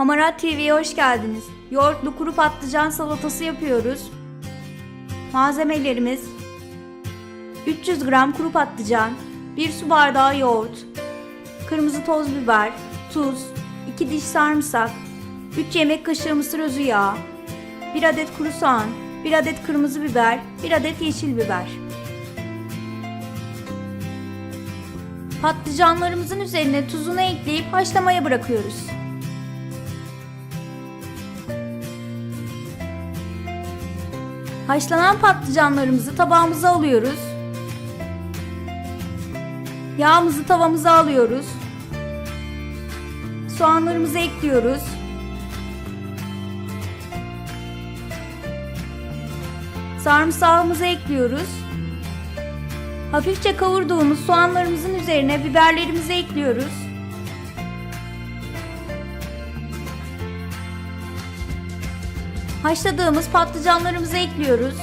Hamarat TV'ye hoş geldiniz. Yoğurtlu kuru patlıcan salatası yapıyoruz. Malzemelerimiz 300 gram kuru patlıcan, 1 su bardağı yoğurt, kırmızı toz biber, tuz, 2 diş sarımsak, 3 yemek kaşığı mısır özü yağı, 1 adet kuru soğan, 1 adet kırmızı biber, 1 adet yeşil biber. Patlıcanlarımızın üzerine tuzunu ekleyip haşlamaya bırakıyoruz. Haşlanan patlıcanlarımızı tabağımıza alıyoruz. Yağımızı tavamıza alıyoruz. Soğanlarımızı ekliyoruz. Sarımsağımızı ekliyoruz. Hafifçe kavurduğumuz soğanlarımızın üzerine biberlerimizi ekliyoruz. Haşladığımız patlıcanlarımızı ekliyoruz.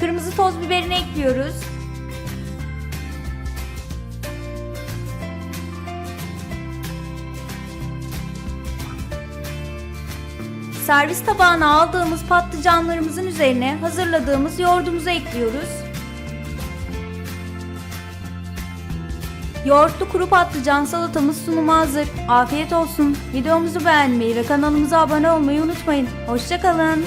Kırmızı toz biberini ekliyoruz. Servis tabağına aldığımız patlıcanlarımızın üzerine hazırladığımız yoğurdumuzu ekliyoruz. Yoğurtlu kuru patlıcan salatamız sunuma hazır. Afiyet olsun. Videomuzu beğenmeyi ve kanalımıza abone olmayı unutmayın. Hoşçakalın.